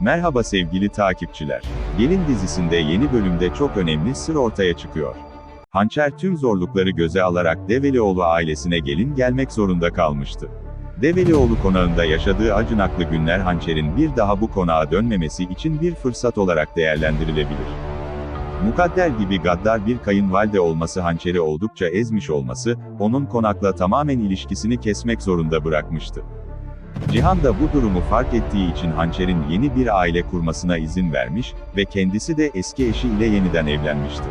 Merhaba sevgili takipçiler. Gelin dizisinde yeni bölümde çok önemli sır ortaya çıkıyor. Hançer tüm zorlukları göze alarak Develioğlu ailesine gelin gelmek zorunda kalmıştı. Develioğlu konağında yaşadığı acınaklı günler Hançer'in bir daha bu konağa dönmemesi için bir fırsat olarak değerlendirilebilir. Mukadder gibi gaddar bir kayınvalide olması Hançer'i oldukça ezmiş olması, onun konakla tamamen ilişkisini kesmek zorunda bırakmıştı. Cihan da bu durumu fark ettiği için Hançer'in yeni bir aile kurmasına izin vermiş ve kendisi de eski eşiyle yeniden evlenmişti.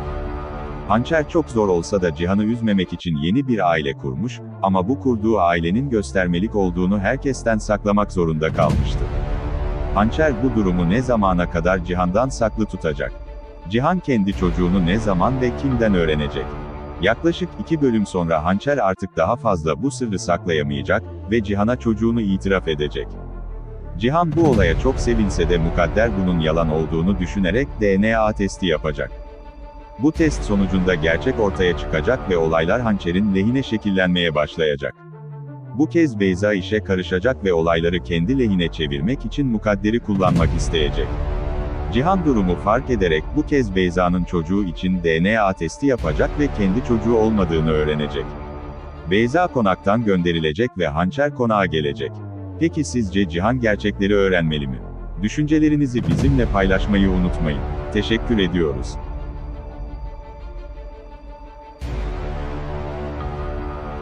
Hançer çok zor olsa da Cihan'ı üzmemek için yeni bir aile kurmuş ama bu kurduğu ailenin göstermelik olduğunu herkesten saklamak zorunda kalmıştı. Hançer bu durumu ne zamana kadar Cihan'dan saklı tutacak? Cihan kendi çocuğunu ne zaman ve kimden öğrenecek? Yaklaşık iki bölüm sonra Hançer artık daha fazla bu sırrı saklayamayacak ve Cihan'a çocuğunu itiraf edecek. Cihan bu olaya çok sevinse de mukadder bunun yalan olduğunu düşünerek DNA testi yapacak. Bu test sonucunda gerçek ortaya çıkacak ve olaylar Hançer'in lehine şekillenmeye başlayacak. Bu kez Beyza işe karışacak ve olayları kendi lehine çevirmek için mukadderi kullanmak isteyecek. Cihan durumu fark ederek bu kez Beyza'nın çocuğu için DNA testi yapacak ve kendi çocuğu olmadığını öğrenecek. Beyza konaktan gönderilecek ve Hançer konağa gelecek. Peki sizce Cihan gerçekleri öğrenmeli mi? Düşüncelerinizi bizimle paylaşmayı unutmayın. Teşekkür ediyoruz.